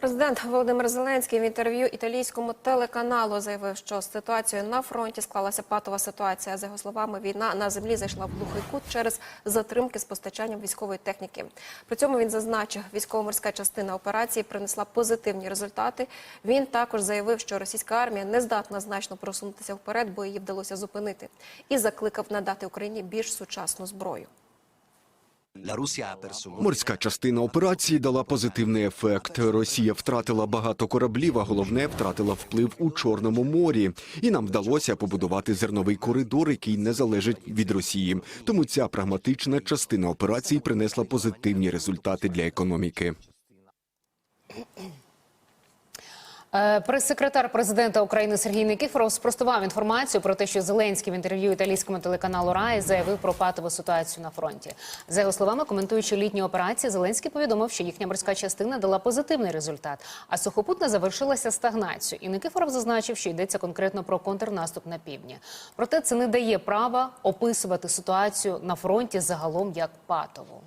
Президент Володимир Зеленський в інтерв'ю італійському телеканалу заявив, що з ситуацією на фронті склалася патова ситуація. За його словами, війна на землі зайшла в глухий кут через затримки з постачанням військової техніки. При цьому він зазначив, військово-морська частина операції принесла позитивні результати. Він також заявив, що російська армія не здатна значно просунутися вперед, бо її вдалося зупинити, і закликав надати Україні більш сучасну зброю. Морська частина операції дала позитивний ефект. Росія втратила багато кораблів, а головне втратила вплив у Чорному морі. І нам вдалося побудувати зерновий коридор, який не залежить від Росії. Тому ця прагматична частина операції принесла позитивні результати для економіки. Е, Прес-секретар президента України Сергій Никифоров спростував інформацію про те, що Зеленський в інтерв'ю італійському телеканалу Рай заявив про патову ситуацію на фронті. За його словами, коментуючи літні операції, Зеленський повідомив, що їхня морська частина дала позитивний результат, а сухопутна завершилася стагнацією. І Никифоров зазначив, що йдеться конкретно про контрнаступ на півдні. Проте це не дає права описувати ситуацію на фронті загалом як патову.